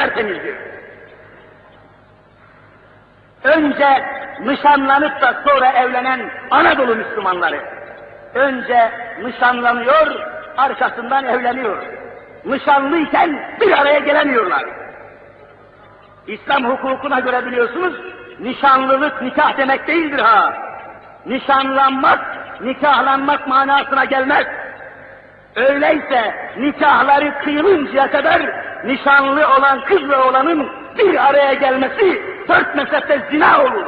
tertemizdir. Önce nişanlanıp da sonra evlenen Anadolu Müslümanları. Önce nişanlanıyor, arkasından evleniyor. Nişanlıyken bir araya gelemiyorlar. İslam hukukuna göre biliyorsunuz, nişanlılık nikah demek değildir ha. Nişanlanmak, nikahlanmak manasına gelmez. Öyleyse nikahları kıyılıncaya kadar nişanlı olan kız ve oğlanın bir araya gelmesi dört mezhepte zina olur.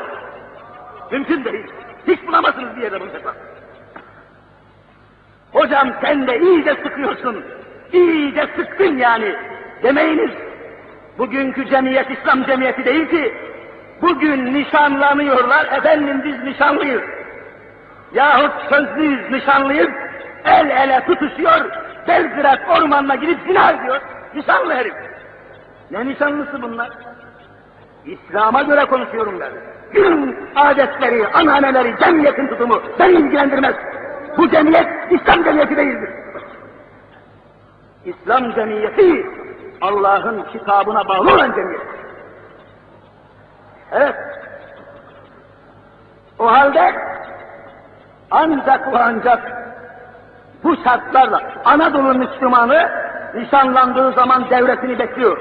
Mümkün değil. Hiç bulamazsınız bir yerde bunu sefer. Hocam sen de iyice sıkıyorsun. İyice sıktın yani. Demeyiniz. Bugünkü cemiyet İslam cemiyeti değil ki. Bugün nişanlanıyorlar, efendim biz nişanlıyız. Yahut sözlüyüz, nişanlıyız, el ele tutuşuyor, Belgrad ormanına gidip zina ediyor. Nişanlı herif. Ne nişanlısı bunlar? İslam'a göre konuşuyorum ben. Gün adetleri, ananeleri, cemiyetin tutumu beni ilgilendirmez. Bu cemiyet İslam cemiyeti değildir. İslam cemiyeti Allah'ın kitabına bağlı olan cemiyet. Evet. O halde ancak ve ancak bu şartlarla Anadolu Müslümanı nişanlandığı zaman devletini bekliyor.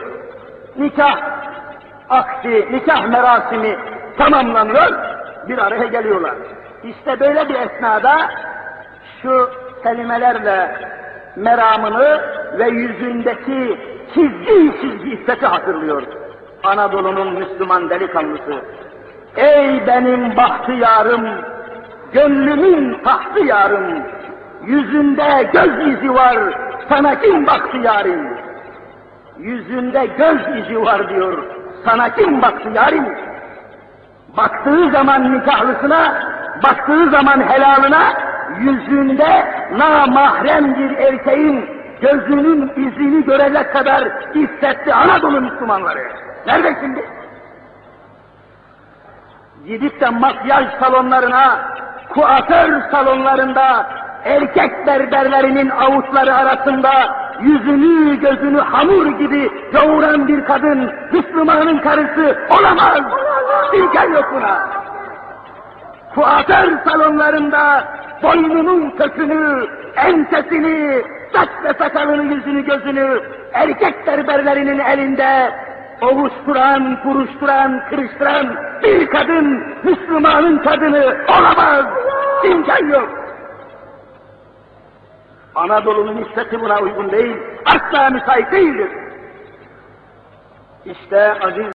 Nikah akdi, nikah merasimi tamamlanıyor, bir araya geliyorlar. İşte böyle bir esnada şu kelimelerle meramını ve yüzündeki çizgi çizgi iffeti hatırlıyor. Anadolu'nun Müslüman delikanlısı. Ey benim bahtiyarım, gönlümün tahtı yarım, yüzünde göz izi var, sana kim baktı yarim? Yüzünde göz izi var diyor, sana kim baktı yarim? Baktığı zaman nikahlısına, baktığı zaman helalına, yüzünde namahrem bir erkeğin gözünün izini görecek kadar hissetti Anadolu Müslümanları. Nerede şimdi? Gidip de makyaj salonlarına, kuaför salonlarında, erkek berberlerinin avuçları arasında yüzünü gözünü hamur gibi yoğuran bir kadın Müslümanın karısı olamaz. İmkan yok buna. Kuaför salonlarında boynunun kökünü, ensesini, saç ve sakalını, yüzünü, gözünü erkek berberlerinin elinde ovuşturan, buruşturan, kırıştıran bir kadın Müslümanın kadını olamaz. İmkan yok. Anadolu'nun iffeti buna uygun değil, asla müsait değildir. İşte aziz